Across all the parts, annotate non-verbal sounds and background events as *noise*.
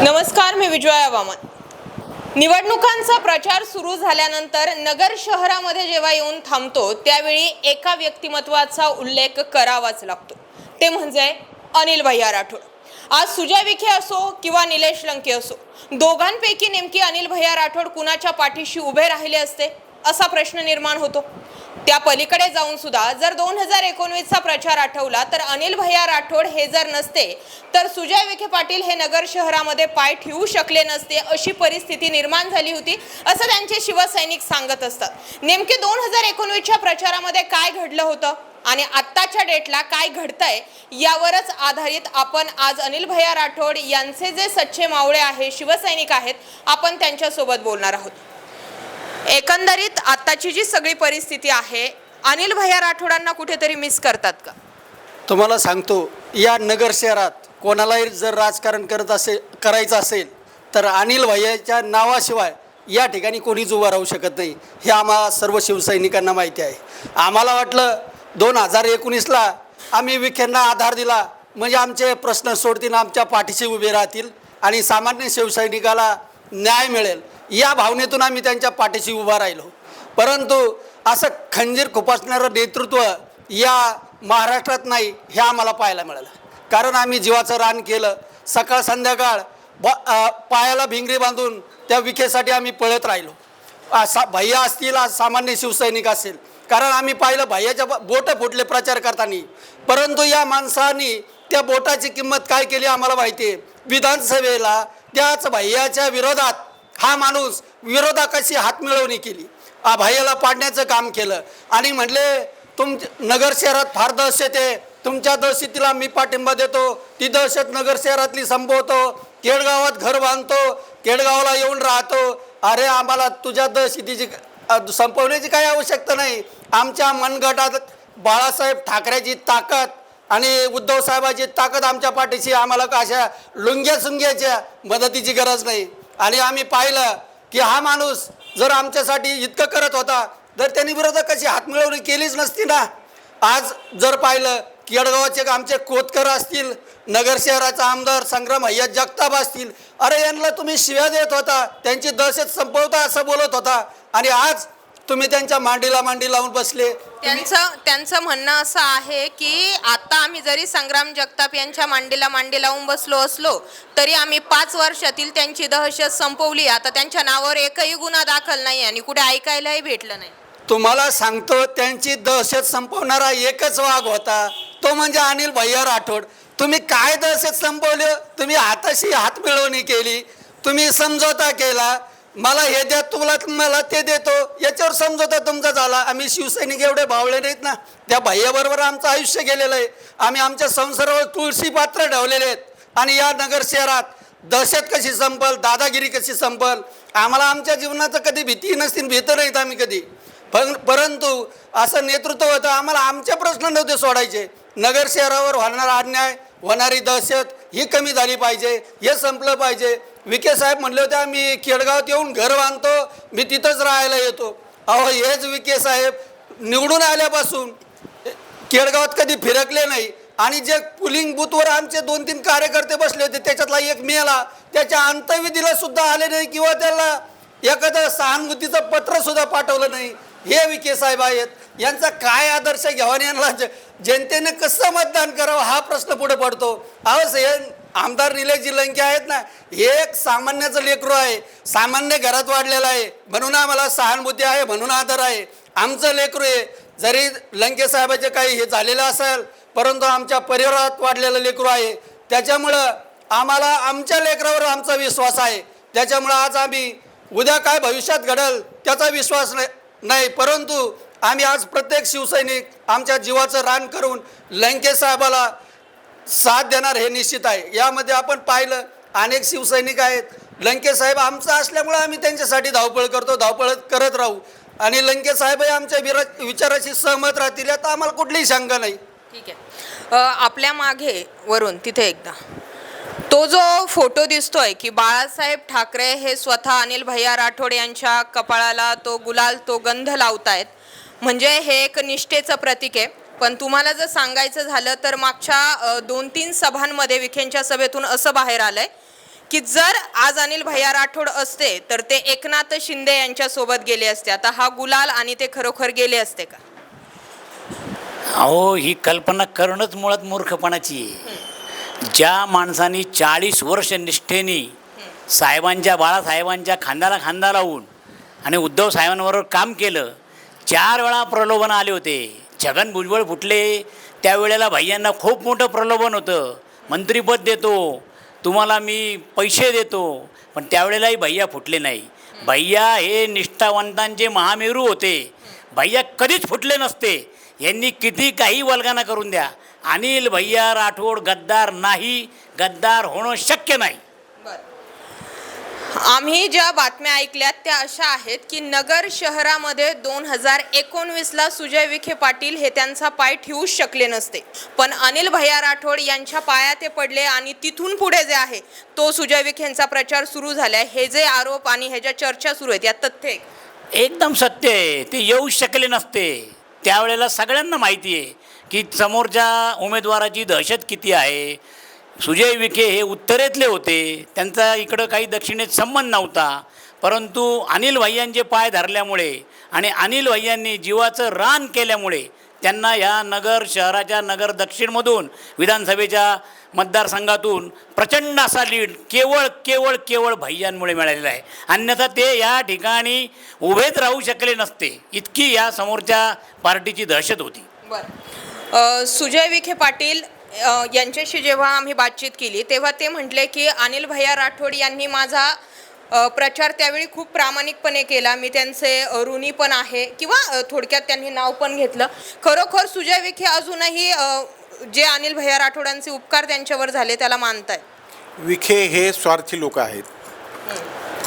नमस्कार मी विजया वामन. निवडणुकांचा प्रचार सुरू झाल्यानंतर नगर शहरामध्ये जेव्हा येऊन थांबतो त्यावेळी एका व्यक्तिमत्वाचा उल्लेख करावाच लागतो. ते म्हणजे अनिल भैया राठोड. आज सुजय विखे असो किंवा निलेश लंके असो दोघांपैकी नेमकी अनिल भैया राठोड कुणाच्या पाठीशी उभे राहिले असते? असा प्रश्न निर्माण होतो. त्या पलीकडे जाऊन सुद्धा जर दोन हजार एकोणवीसचा प्रचार आठवला तर अनिल भैया राठोड हे जर नसते तर सुजय विखे पाटील हे नगर शहरामध्ये पाय ठेवू शकले नसते अशी परिस्थिती निर्माण झाली होती असं त्यांचे शिवसैनिक सांगत असतात. नेमके दोन हजार एकोणवीसच्या प्रचारामध्ये काय घडलं होतं आणि आत्ताच्या डेटला काय घडतंय यावरच आधारित आपण आज अनिल भैया राठोड यांचे जे सच्चे मावळे आहे शिवसैनिक आहेत आपण त्यांच्यासोबत बोलणार आहोत. एकंदरीत आत्ताची जी सगळी परिस्थिती आहे अनिल भैया राठोडांना कुठेतरी मिस करतात का? तुम्हाला सांगतो या नगर शहरात कोणालाही जर राजकारण करत असेल करायचं असेल तर अनिल भैयाच्या नावाशिवाय या ठिकाणी कोणीच उभं राहू शकत नाही. हे आम्हा सर्व शिवसैनिकांना माहिती आहे. आम्हाला वाटलं दोन हजार एकोणीसला आम्ही विखेंना आधार दिला म्हणजे आमचे प्रश्न सोडतील आमच्या पाठीशी उभे राहतील आणि सामान्य शिवसैनिकाला न्याय मिळेल. या भावनेतून आम्ही त्यांच्या पाठीशी उभा राहिलो. परंतु असं खंजीर खुपासणारं नेतृत्व या महाराष्ट्रात नाही हे आम्हाला पाहायला मिळालं. कारण आम्ही जीवाचं रान केलं. सकाळ संध्याकाळ ब पायाला भिंगरी बांधून त्या विखेसाठी आम्ही पळत राहिलो. सा भैया असतील आज सामान्य शिवसैनिक असेल. कारण आम्ही पाहिलं भैयाच्या ब- बोटं फुटले प्रचार करताना. परंतु या माणसांनी त्या बोटाची किंमत काय केली आम्हाला माहिती आहे? विधानसभेला त्याच भैयाच्या विरोधात हा माणूस विरोधकाशी हातमिळवणी केली. आ पाडण्याचं काम केलं. आणि म्हटले तुम नगर शहरात फार दहशत आहे. तुमच्या दहशतीला मी पाठिंबा देतो. ती दहशत नगर शहरातली संपवतो. केडगावात घर बांधतो. केडगावला येऊन राहतो. अरे आम्हाला तुझ्या दहशतीची संपवण्याची काही आवश्यकता नाही. आमच्या मनगटात बाळासाहेब ठाकरेची ताकद आणि उद्धव साहेबाची ताकद आमच्या पाठीशी. आम्हाला का अशा लुंग्या सुंग्याच्या मदतीची गरज नाही. आणि आम्ही पाहिलं की हा माणूस जर आमच्यासाठी इतकं करत होता तर त्यांनी विरोधक कशी हातमिळवणी केलीच नसती ना. आज जर पाहिलं केडगावाचे आमचे कोतकर असतील नगर शहराचा आमदार संग्राम अय्या जगताप असतील अरे यांना तुम्ही शिव्या देत होता त्यांची दहशत संपवता असं बोलत होता. आणि आज तुम्ही त्यांच्या मांडीला मांडी लावून बसले. त्यांचं त्यांचं म्हणणं असं आहे की आता आम्ही जरी संग्राम जगताप यांच्या मांडीला मांडी लावून बसलो असलो तरी आम्ही पाच वर्षातील त्यांची दहशत संपवली. आता त्यांच्या नावावर एकही गुन्हा दाखल नाही आणि कुठे ऐकायलाही भेटलं नाही. तुम्हाला सांगतो त्यांची दहशत संपवणारा एकच वाघ होता. तो म्हणजे अनिल भैया राठोड. तुम्ही काय दहशत संपवलं? तुम्ही हाताशी हात मिळवणी केली. तुम्ही समझोता केला. मला हे द्या तुला मला ते देतो. याच्यावर समजोता तुमचा झाला. आम्ही शिवसैनिक एवढे भावले नाहीत ना. त्या भैयाबरोबर आमचं आयुष्य गेलेलं आहे. आम्ही आमच्या संसारावर तुळशी पात्र ठेवलेले आहेत. आणि या नगर शहरात दहशत कशी संपल दादागिरी कशी संपल आम्हाला आमच्या जीवनाचं कधी भीती नसतील भीत नाहीत आम्ही कधी. पण परंतु असं नेतृत्व होतं आम्हाला आमचे प्रश्न नव्हते सोडायचे. नगर शहरावर होणारा अन्याय होणारी दहशत ही कमी झाली पाहिजे हे संपलं पाहिजे. विखे साहेब म्हणले होते मी केडगावात येऊन घर बांधतो मी तिथंच राहायला येतो. अहो हेच विखे साहेब निवडून आल्यापासून केडगावात कधी फिरकले नाही. आणि जे पुलिंग बूथवर आमचे दोन तीन कार्यकर्ते बसले होते त्याच्यातला एक मेला त्याच्या अंतविधीला सुद्धा आले नाही किंवा त्याला एखादं सहानुभूतीचं पत्र सुद्धा पाठवलं नाही. हे विखे साहेब आहेत. यांचा काय आदर्श घ्यावा आणि यांना जनतेने कसं मतदान करावं हा प्रश्न पुढे पडतो. अहो हे आमदार निलेशजी लंके आहेत ना हे एक सामान्याचं लेकरू आहे. सामान्य घरात वाढलेलं आहे. म्हणून आम्हाला सहानुभूती आहे म्हणून आदर आहे. आमचं लेकरू आहे. जरी लंके साहेबाचे काही हे झालेलं असेल परंतु आमच्या परिवारात वाढलेलं लेकरू आहे. त्याच्यामुळं आम्हाला आमच्या लेकरावर आमचा विश्वास आहे. त्याच्यामुळं आज आम्ही उद्या काय भविष्यात घडल त्याचा विश्वास नाही नाही. परंतु आम्ही आज प्रत्येक शिवसैनिक आमच्या जीवाचं रान करून लंके साहेबाला साथ देणार हे निश्चित आहे. यामध्ये आपण पाहिलं अनेक शिवसैनिक आहेत. लंकेसाहेब आमचं असल्यामुळं आम्ही त्यांच्यासाठी धावपळ करतो धावपळ करत राहू. आणि लंकेसाहेबही आमच्या विरा विचाराशी सहमत राहतील यात आम्हाला कुठलीही शंका नाही. ठीक आहे. आपल्या मागे वरून तिथे एकदा. तो जो फोटो दिसतोय की बाळासाहेब ठाकरे हे स्वतः अनिल भैया राठोड यांच्या कपाळाला तो गुलाल तो गंध लावतायत म्हणजे हे एक निष्ठेचं प्रतीक आहे. पण तुम्हाला जर सांगायचं झालं तर मागच्या दोन तीन सभांमध्ये विखेंच्या सभेतून असं बाहेर आलंय की जर आज अनिल भैया राठोड असते तर ते एकनाथ शिंदे यांच्या सोबत गेले असते. आता हा गुलाल आणि ते खरोखर गेले असते का? अहो ही कल्पना करणंच मुळात मूर्खपणाची आहे. ज्या माणसाने चाळीस वर्ष निष्ठेने साहेबांच्या बाळासाहेबांच्या खांद्याला खांदा लावून आणि उद्धव साहेबांबरोबर काम केलं चार वेळा प्रलोभन आले होते. छगन भुजबळ फुटले त्यावेळेला भाईयांना खूप मोठं प्रलोभन होतं. मंत्रीपद देतो तुम्हाला मी पैसे देतो पण त्यावेळेलाही भैया फुटले नाही. भैया हे निष्ठावंतांचे महामेरू होते भैया कधीच फुटले नसते. यांनी किती काही वल्गाना करून द्या. अनिल भैया राठोड गद्दार नाही गद्दार होणं शक्य नाही. आम्ही ज्या बातम्या ऐकल्यात त्या अशा आहेत की नगर शहरामध्ये दोन हजार एकोणवीसला सुजय विखे पाटील हे त्यांचा पाय ठेवूच शकले नसते. पण अनिल भैया राठोड यांच्या पाया ते पडले आणि तिथून पुढे जे आहे तो सुजय विखेंचा प्रचार सुरू झाला हे जे आरोप आणि ह्याच्या चर्चा सुरू आहेत यात तथ्य एकदम सत्य आहे. ते येऊ शकले नसते. त्यावेळेला सगळ्यांना माहिती आहे की समोरच्या उमेदवाराची दहशत किती आहे सुजय विखे हे उत्तरेतले होते. त्यांचा इकडं काही दक्षिणेत संबंध नव्हता. परंतु अनिल भैयांचे पाय धरल्यामुळे आणि अनिल भैयांनी जीवाचं रान केल्यामुळे त्यांना या नगर शहराच्या नगर दक्षिणमधून विधानसभेच्या मतदारसंघातून प्रचंड असा लीड केवळ केवळ केवळ भैयांमुळे मिळालेला आहे. अन्यथा ते या ठिकाणी उभेच राहू शकले नसते. इतकी या समोरच्या पार्टीची दहशत होती. बरं. सुजय विखे पाटील यांच्याशी जेव्हा आम्ही बातचीत केली तेव्हा ते म्हटले की अनिल भैया राठोड यांनी माझा प्रचार त्यावेळी खूप प्रामाणिकपणे केला. मी त्यांचे ऋणी पण आहे. किंवा थोडक्यात त्यांनी नाव पण घेतलं. खरोखर सुजय विखे अजूनही जे अनिल भैया राठोडांचे उपकार त्यांच्यावर झाले त्याला मानताय विखे हे स्वार्थी लोक आहेत.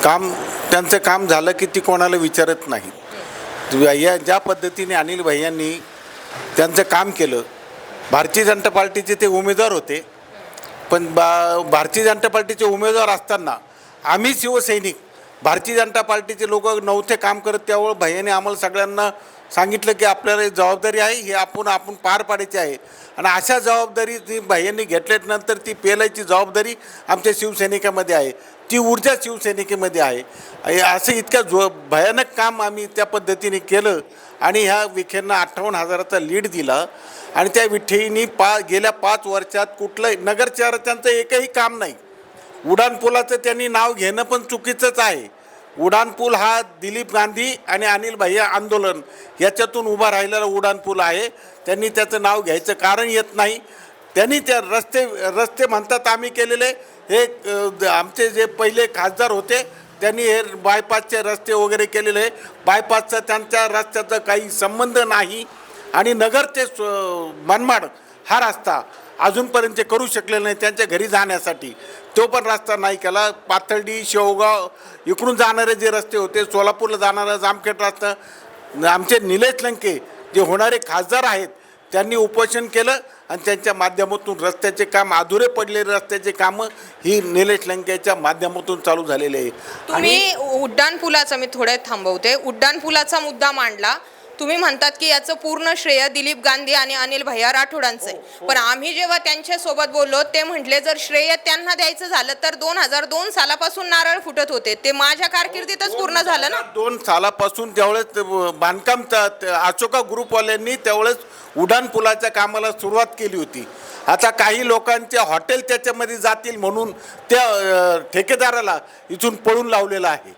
काम त्यांचं काम झालं की ती कोणाला विचारत नाहीत. या ज्या पद्धतीने अनिल भैयांनी त्यांचं काम केलं. भारतीय जनता पार्टीचे ते उमेदवार होते. पण बा भारतीय जनता पार्टीचे उमेदवार असताना आम्ही शिवसैनिक भारतीय जनता पार्टीचे लोक नव्हते काम करत त्यामुळे भैयाने आम्हाला सगळ्यांना सांगितलं की आपल्याला एक जबाबदारी आहे हे आपण आपण पार पाडायची आहे. आणि अशा जबाबदारी ती भैयांनी घेतल्यानंतर ती पेलायची जबाबदारी आमच्या शिवसैनिकामध्ये आहे. ती ऊर्जा शिवसैनिकेमध्ये आहे. असं इतक्या जो भयानक काम आम्ही त्या पद्धतीने केलं आणि ह्या विखेंना अठ्ठावन्न हजाराचा लीड दिला. आणि त्या विठ्ठीनी पा गेल्या पाच वर्षात कुठलंही नगर शहरात त्यांचं एकही काम नाही. उडाणपुलाचं त्यांनी नाव घेणं पण चुकीचंच आहे. उडाणपूल हा दिलीप गांधी आणि अनिल भैया आंदोलन याच्यातून उभा राहिलेला उड्डाणपूल आहे. त्यांनी त्याचं नाव घ्यायचं कारण येत नाही. त्यांनी त्या रस्ते रस्ते म्हणतात आम्ही केलेले. हे आमचे जे पहिले खासदार होते त्यांनी हे बायपासचे रस्ते वगैरे केलेले. बायपासचा त्यांच्या रस्त्याचा काही संबंध नाही. आणि नगर ते मनमाड हा रस्ता अजूनपर्यंत ते करू शकलेले नाही त्यांच्या घरी जाण्यासाठी. तो पण रस्ता नाही केला. पाथर्डी शेवगाव इकडून जाणारे जे रस्ते होते सोलापूरला जाणारा जामखेड रस्ता आमचे निलेश लंके जे होणारे खासदार आहेत त्यांनी उपोषण केलं. आणि त्यांच्या माध्यमातून रस्त्याचे काम अधुरे पडलेले रस्त्याचे कामं ही निलेश लंकेच्या माध्यमातून चालू झालेले आहे. तुम्ही उड्डाण पुलाचा मी थोडे थांबवते. उड्डाण पुलाचा मुद्दा मांडला. तुम्ही म्हणतात की याचं पूर्ण श्रेय दिलीप गांधी आणि अनिल भैया राठोडांचं आहे. पण आम्ही जेव्हा त्यांच्यासोबत बोललो ते म्हटले जर श्रेय त्यांना द्यायचं झालं तर दोन हजार दोन सालापासून नारळ फुटत होते. ते माझ्या कारकिर्दीतच पूर्ण झालं ना? दोन सालापासून त्यावेळेस बांधकाम अशोका ग्रुपवाल्यांनी त्यावेळेस उड्डाण पुलाच्या कामाला सुरुवात केली होती. आता काही लोकांचे हॉटेल त्याच्यामध्ये जातील म्हणून त्या ठेकेदाराला इथून पळून लावलेला आहे.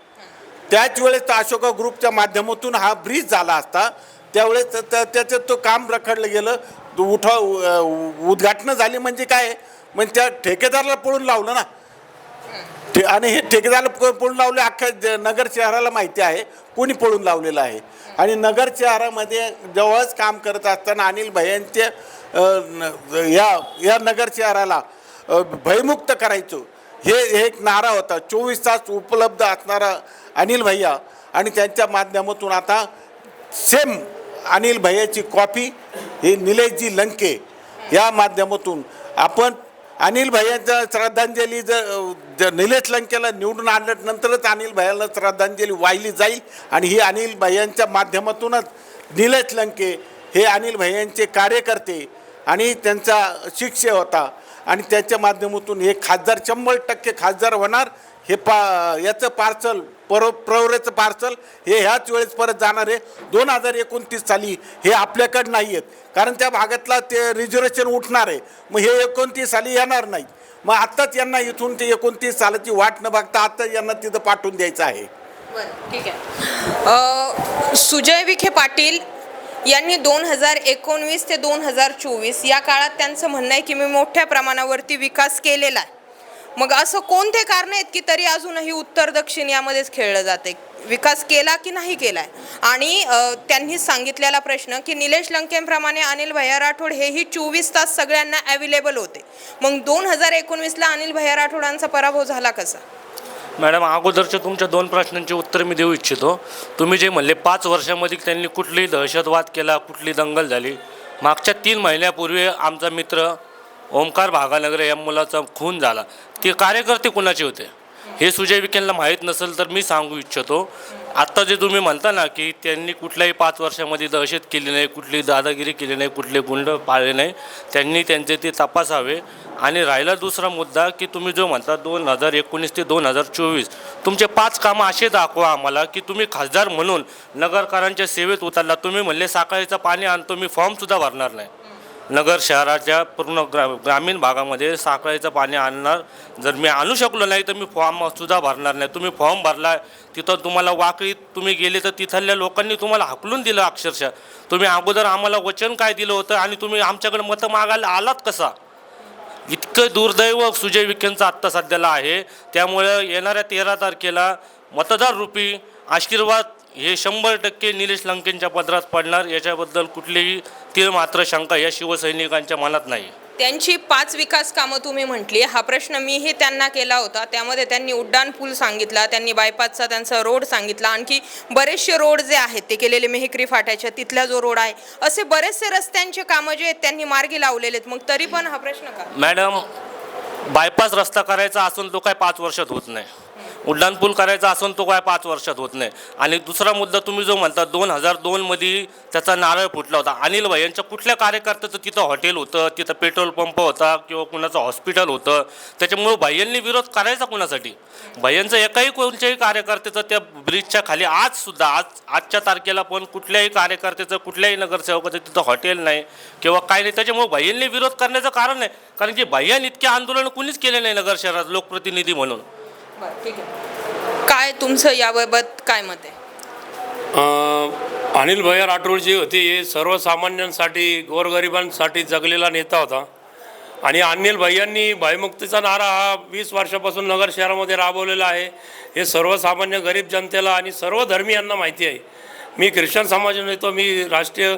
त्याच वेळेस अशोका ग्रुपच्या माध्यमातून हा ब्रिज झाला असता. त्यावेळेस त- त- काम रखडलं गेलं. तो उठा उद्घाटनं झाली म्हणजे काय? म्हणजे त्या ठेकेदाराला पळून लावलं ना. ठे- आणि हे ठेकेदार प- पळून लावले अख्ख्या नगर शहराला माहिती आहे. कोणी पळून लावलेलं आहे? आणि नगर शहरामध्ये जवळच काम करत असताना अनिल भैयांचे या या नगर शहराला भयमुक्त करायचं. हे एक नारा होता. चोवीस तास उपलब्ध असणारा अनिल भैया आणि त्यांच्या माध्यमातून आता सेम अनिल भैयाची कॉपी ही निलेशजी लंके या माध्यमातून आपण अनिल भैयाचं श्रद्धांजली जर जर निलेश लंकेला निवडून आणल्यानंतरच अनिल भैयाला श्रद्धांजली वाहिली जाईल आणि ही अनिल भैयांच्या माध्यमातूनच निलेश लंके हे अनिल भैयांचे कार्यकर्ते आणि त्यांचा शिष्य होता. आणि त्याच्या माध्यमातून हे खासदार शंभर टक्के खासदार होणार हे पा याचं पार्सल पर प्रवरेचं पार्सल हे ह्याच वेळेस परत जाणार आहे. दोन हजार एकोणतीस साली हे आपल्याकडं नाही आहेत. कारण त्या भागातला ते रिझर्वेशन उठणार आहे. मग हे एकोणतीस साली येणार नाही मग आत्ताच यांना इथून ते एकोणतीस सालाची वाट न बघता आत्ताच यांना तिथं पाठवून द्यायचं आहे. ठीक आहे. सुजय विखे पाटील यांनी दोन हजार एकोणवीस ते दोन हजार चोवीस या काळात त्यांचं म्हणणं आहे की मी मोठ्या प्रमाणावरती विकास केलेला आहे. मग असं कोणते कारण आहेत की तरी अजूनही उत्तर दक्षिण यामध्येच खेळलं जाते? विकास केला की नाही केलाय? आणि त्यांनी सांगितलेला प्रश्न की निलेश लंकेंप्रमाणे अनिल भैया राठोड हेही चोवीस तास सगळ्यांना अवेलेबल होते. मग दोन हजार एकोणवीसला अनिल भैया राठोडांचा पराभव झाला कसा? मॅडम अगोदरच्या तुमच्या दोन प्रश्नांची उत्तर मी देऊ इच्छितो. तुम्ही जे म्हणले पाच वर्षामध्ये त्यांनी कुठलीही दहशतवाद केला कुठली दंगल झाली. मागच्या तीन महिन्यापूर्वी आमचा मित्र ओमकार भागानगर या मुलाचा खून झाला. ते कार्यकर्ते कुणाचे होते? हे सुजय विखेंना माहीत नसेल तर मी सांगू इच्छितो. आत्ता जे तुम्ही म्हणता ना की त्यांनी कुठल्याही पाच वर्षामध्ये दहशत केली नाही कुठली दादागिरी केली नाही कुठले गुंड पाळले नाही त्यांनी त्यांचे ते तपासावे. आणि राहिला दुसरा मुद्दा की तुम्ही जो म्हणता दोन हजार एकोणीस ते दोन हजार चोवीस तुमचे पाच कामं असे दाखवा आम्हाला की तुम्ही खासदार म्हणून नगरकारांच्या सेवेत उतरला. तुम्ही म्हणले साखळीचं पाणी आणतो मी फॉर्मसुद्धा भरणार नाही. नगर शहराच्या पूर्ण ग्रा ग्रामीण भागामध्ये साखळीचं पाणी आणणार. जर मी आणू शकलो नाही तर मी फॉर्मसुद्धा भरणार नाही. तुम्ही फॉर्म भरला तिथं तुम्हाला वाकळीत तुम्ही गेले तर तिथल्या लोकांनी तुम्हाला हाकलून दिलं अक्षरशः. तुम्ही अगोदर आम्हाला वचन काय दिलं होतं आणि तुम्ही आमच्याकडे मतं मागायला आलात कसा? इतकं दुर्दैव सुजय विखेंचं आत्ता सध्याला आहे. त्यामुळे येणाऱ्या तेरा तारखेला मतदार रूपी आशीर्वाद हे शंभर टक्के निलेश लंकेंच्या पदरात पडणार. याच्याबद्दल कुठलीही तीळ मात्र शंका या शिवसैनिकांच्या मनात नाही. त्यांची पाच विकास कामं तुम्ही म्हटली हा प्रश्न मीही त्यांना केला होता. त्यामध्ये त्यांनी उड्डाण पूल सांगितला त्यांनी बायपासचा त्यांचा रोड सांगितला. आणखी बरेचसे रोड जे आहेत ते केलेले मेहकरी फाट्याच्या तिथला जो रोड आहे असे बरेचसे रस्त्यांचे कामं जे आहेत त्यांनी मार्गी लावलेले आहेत. मग तरी पण हा प्रश्न का? मॅडम बायपास रस्ता करायचा असून तो काय पाच वर्षात होत नाही. उड्डाण पूल करायचा असून तो काय पाच वर्षात होत नाही. आणि दुसरा मुद्दा तुम्ही जो म्हणता दोन हजार दोनमध्ये त्याचा नारळ फुटला होता. अनिल भाई यांच्या कुठल्या कार्यकर्त्याचं तिथं हॉटेल होतं तिथं पेट्रोल पंप होता किंवा कुणाचं हॉस्पिटल होतं? त्याच्यामुळं भैयांनी विरोध करायचा कुणासाठी? भैयांचं एकाही कोणत्याही कार्यकर्त्याचं त्या ब्रिजच्या खाली आजसुद्धा आज आजच्या तारखेला पण कुठल्याही कार्यकर्त्याचं कुठल्याही नगरसेवकाचं तिथं हॉटेल नाही किंवा काय नाही. त्याच्यामुळे भैयांनी विरोध करण्याचं कारण नाही. कारण की भैयान इतके आंदोलन कुणीच केले नाही नगर शहरात लोकप्रतिनिधी म्हणून. बरं ठीक आहे. काय तुमचं याबाबत काय मत आहे? अनिल भैया राठोड जे होते हे सर्वसामान्यांसाठी गोरगरिबांसाठी जगलेला नेता होता. आणि अनिल भैयांनी भयमुक्तीचा नारा हा वीस वर्षापासून नगर शहरामध्ये राबवलेला आहे. हे सर्वसामान्य गरीब जनतेला आणि सर्व धर्मियांना माहिती आहे. मी ख्रिश्चन समाजाने येतो मी राष्ट्रीय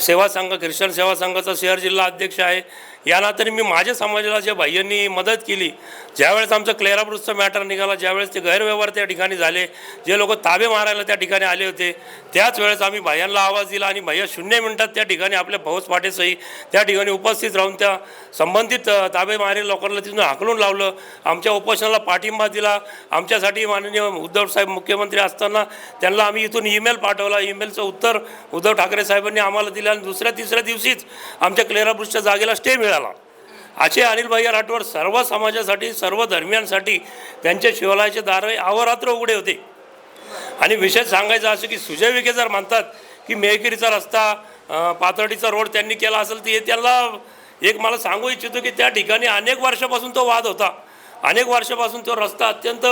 सेवा संघ ख्रिश्चन सेवा संघाचा शहर जिल्हा अध्यक्ष आहे. या नात्याने मी माझ्या समाजाला ज्या भाईंनी मदत केली ज्यावेळेस आमचं क्लेराब्रुसचं मॅटर निघाला ज्यावेळेस ते गैरव्यवहार त्या ठिकाणी झाले जे लोक ताबे मारायला त्या ठिकाणी आले होते त्याच वेळेस आम्ही भायांना आवाज दिला आणि भैया शून्य मिनिटात त्या ठिकाणी आपल्या फौज पाठेसही त्या ठिकाणी उपस्थित राहून त्या संबंधित ताबे मारेल लोकांना तिथून हाकलून लावलं आमच्या उपोषणाला पाठिंबा दिला आमच्यासाठी माननीय उद्धव साहेब मुख्यमंत्री असताना त्यांना आम्ही इथून ईमेल पाठवला ईमेलचं उत्तर उद्धव ठाकरे साहेबांनी आम्हाला दिलं आणि दुसऱ्या तिसऱ्या दिवशीच आमच्या क्लेराब्रुजच्या जागेला स्टे मिळाला. असे अनिल राठोड सर्व समाजासाठी सर्व धर्मियांसाठी त्यांचे शिवालयाचे दार अहोरात्र उघडे होते. आणि विशेष सांगायचं असं की सुजय विखे जर म्हणतात की मेहगिरीचा रस्ता अं, रोड त्यांनी केला असेल तर हे त्यांना एक मला सांगू इच्छितो की त्या ठिकाणी अनेक वर्षापासून तो वाद होता. अनेक वर्षापासून तो रस्ता अत्यंत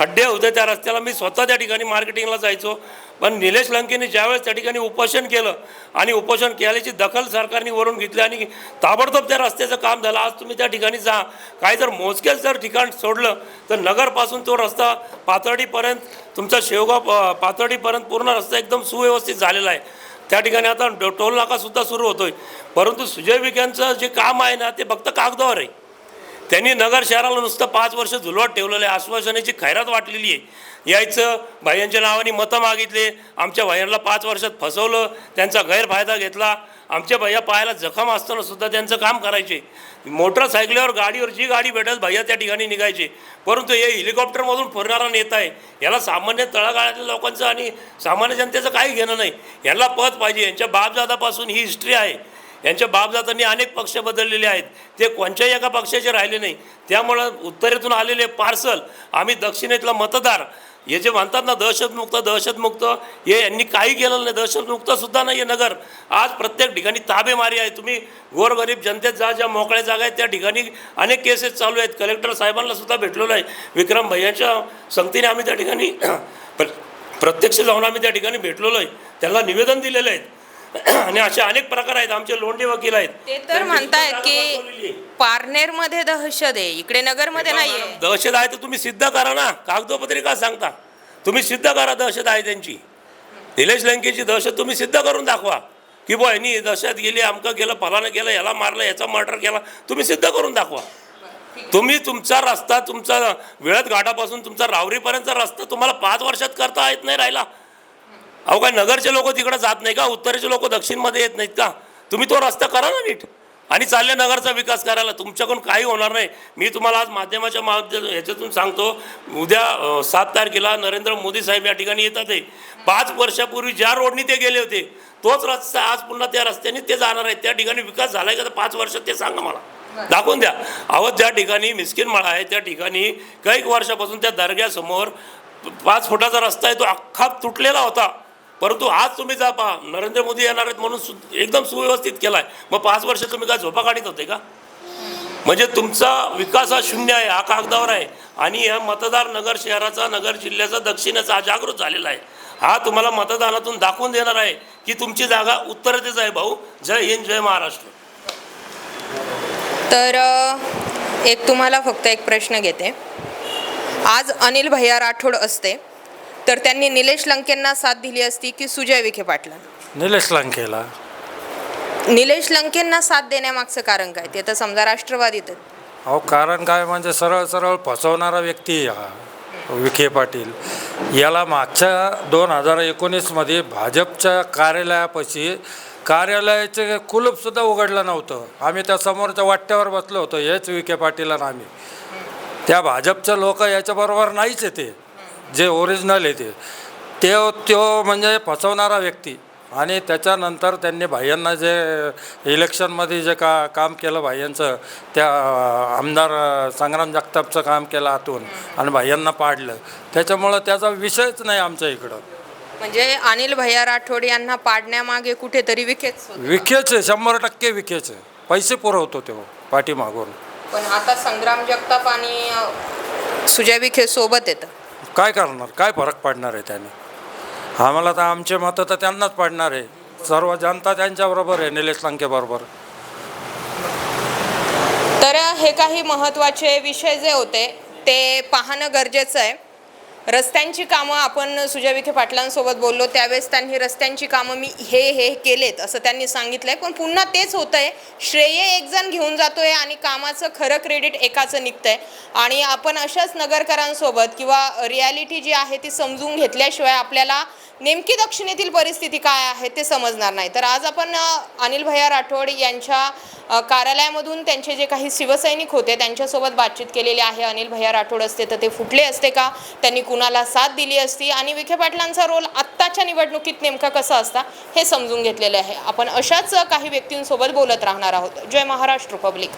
खड्डे होते त्या रस्त्याला. मी स्वतः त्या ठिकाणी मार्केटिंगला जायचो. पण निलेश लंकेने ज्यावेळेस त्या ठिकाणी उपोषण केलं आणि उपोषण केल्याची दखल सरकारने वरून घेतली आणि ताबडतोब त्या रस्त्याचं काम झालं. आज तुम्ही त्या ठिकाणी जा. काय जर मोजकेच जर ठिकाण सोडलं तर नगरपासून तो रस्ता पातर्डीपर्यंत तुमचा शेवगाव पातर्डीपर्यंत पूर्ण रस्ता एकदम सुव्यवस्थित झालेला आहे. त्या ठिकाणी आता डो- टोल नाकासुद्धा सुरू होतोय. परंतु सुजय विखेंचं जे काम आहे ना ते फक्त कागदावर आहे. त्यांनी नगर शहराला नुसतं पाच वर्ष झुलवत ठेवलेलं आहे. आश्वासनाची खैरात वाटलेली आहे. यायचं भाईयांच्या नावाने मतं मागितले. आमच्या भाईयांना पाच वर्षात फसवलं. त्यांचा गैरफायदा घेतला. आमच्या भैया पायाला जखम असताना सुद्धा त्यांचं काम करायचे. मोटरसायकलीवर गाडीवर जी गाडी भेटेल भैया त्या ठिकाणी निघायचे. परंतु हे हेलिकॉप्टरमधून फिरणारा नेता आहे. याला सामान्य तळागाळातल्या लोकांचं आणि सामान्य जनतेचं काही घेणं नाही. यांना पद पाहिजे. यांच्या बापदादापासून ही हिस्ट्री आहे. यांच्या बापदातांनी अनेक पक्ष बदललेले आहेत. ते कोणत्याही एका पक्षाचे राहिले नाही. त्यामुळं उत्तरेतून आलेले पार्सल आम्ही दक्षिणेतला मतदार हे जे म्हणतात ना दहशतमुक्त दहशतमुक्त हे यांनी काही केलेलं नाही. दहशतमुक्तसुद्धा नाही आहे नगर. आज प्रत्येक ठिकाणी ताबेमारी आहे. तुम्ही गोरगरीब जनतेत जा ज्या मोकळ्या जागा आहेत त्या ठिकाणी अनेक केसेस चालू आहेत. कलेक्टर साहेबांना सुद्धा भेटलेलो आहे. विक्रम भैयांच्या संगतीने आम्ही त्या ठिकाणी *clears throat* प्र- प्रत्यक्ष जाऊन आम्ही त्या ठिकाणी भेटलेलो आहे. त्यांना निवेदन दिलेलं आहे. आणि असे अनेक प्रकार आहेत आमचे लोंढे वकील आहेत. ते तर म्हणतायत की. पारनेरमध्ये दहशत आहे इकडे नगरमध्ये नाहीये. दहशत आहे तर तुम्ही सिद्ध करा ना. कागदोपत्री का सांगता? तुम्ही सिद्ध करा दहशत आहे त्यांची. निलेश लंकेची दहशत तुम्ही सिद्ध करून दाखवा. की बुवा यांनी दहशत गेली अमकं केलं फलानं केलं याला मारलं याचा मर्डर केला तुम्ही सिद्ध करून दाखवा. तुम्ही तुमचा रस्ता तुमचा वेळत घाटापासून तुमचा रावरीपर्यंतचा रस्ता तुम्हाला पाच वर्षात करता येत नाही राहिला. अहो काय नगरचे लोक तिकडे जात नाही का? उत्तरेचे लोक दक्षिणमध्ये येत नाहीत का? तुम्ही तो रस्ता करा ना नीट. आणि चालले नगरचा विकास करायला तुमच्याकडून काही होणार नाही. मी तुम्हाला आज माध्यमाच्या माध्यम ह्याच्यातून सांगतो उद्या सात तारखेला नरेंद्र मोदी साहेब या ठिकाणी येतात आहे पाच वर्षापूर्वी ज्या रोडनी ते गेले होते तोच रस्ता आज पुन्हा त्या रस्त्याने ते जाणार आहेत. त्या ठिकाणी विकास झालाय का? तर पाच वर्षात ते सांगा मला. दाखवून द्या. अहो ज्या ठिकाणी मिस्किन मळा आहे त्या ठिकाणी काही वर्षापासून त्या दर्ग्यासमोर पाच फुटाचा रस्ता आहे तो अख्खा तुटलेला होता. परंतु आज तुम्ही जा पहा नरेंद्र मोदी येणार आहेत म्हणून सु एकदम सुव्यवस्थित केला आहे मग पाच वर्ष तुम्ही काय झोपा काढत होते का? म्हणजे तुमचा विकास हा शून्य आहे हा कागदावर आहे. आणि या मतदार नगर शहराचा नगर जिल्ह्याचा दक्षिणेचा हा जागृत झालेला आहे. हा तुम्हाला मतदानातून दाखवून देणार आहे की तुमची जागा उत्तरतेच आहे भाऊ. जय हिंद जय महाराष्ट्र. तर एक तुम्हाला फक्त एक प्रश्न घेते. आज अनिल भैया राठोड असते. तर त्यांनी निलेश लंकेंना साथ दिली असती की सुजय विखे पाटलांना? निलेश लंकेला? निलेश लंकेंना साथ देण्यामागचं कारण काय? ते तर समजा राष्ट्रवादीत आहेत. अहो कारण काय म्हणजे सरळ सरळ फसवणारा व्यक्ती आहे हा विखे पाटील. याला मागच्या दोन हजार एकोणीसमध्ये भाजपच्या कार्यालयापाशी कार्यालयाचे कुलूपसुद्धा उघडलं नव्हतं. आम्ही त्या समोरच्या वाट्यावर बसलो होतो हेच विखे पाटील आणि आम्ही. त्या भाजपचे लोक याच्याबरोबर नाहीच आहे ते. जे ओरिजिनल आहे ते. ते तो म्हणजे फसवणारा व्यक्ती. आणि त्याच्यानंतर त्यांनी भाईंना जे इलेक्शनमध्ये जे का काम केलं भाईंचं त्या आमदार संग्राम जगतापचं काम केलं आतून आणि भाईंना पाडलं. त्याच्यामुळं त्याचा विषयच नाही आमच्या इकडं. म्हणजे अनिल भैया राठोड यांना पाडण्यामागे कुठेतरी विखेच होते. विखेच आहे शंभर टक्के विखेच. आहे पैसे पुरवतो तो पाठीमागून. पण आता संग्राम जगताप आणि अ, सुजय विखे सोबत येतं. काय करणार? काय फरक पडणार आहे त्याने? आम्हाला तर आमचे मतं तर त्यांनाच पडणार आहे. सर्व जनता त्यांच्याबरोबर आहे निलेश लंकेबरोबर तर हे काही महत्त्वाचे विषय जे होते ते पाहणं गरजेचं आहे. रस्त्यांची कामं आपण सुजय विखे पाटलांसोबत बोललो त्यावेळेस त्यांनी रस्त्यांची कामं मी हे हे केलेत असं त्यांनी सांगितलंय. पण पुन्हा तेच होतंय श्रेय एक जण घेऊन जातोय आणि कामाचं खरं क्रेडिट एकाचं निघतंय. आणि आपण अशाच नगरकरांसोबत किंवा रियालिटी जी आहे ती समजून घेतल्याशिवाय आपल्याला नेमकी दक्षिणेतील परिस्थिती काय आहे ते समजणार नाही. तर आज आपण अनिल भैया राठोड यांच्या कार्यालयामधून त्यांचे जे काही शिवसैनिक होते त्यांच्यासोबत बातचीत केलेली आहे. अनिल भैया राठोड असते तर ते फुटले असते का? त्यांनी कुणाला साथ दिली असती आणि विखे पाटलांचा रोल आत्ताच्या निवडणुकीत नेमका कसा असता हे समजून घेतलेले आहे. आपण अशाच काही व्यक्तींसोबत बोलत राहणार आहोत. जय महाराष्ट्र पब्लिक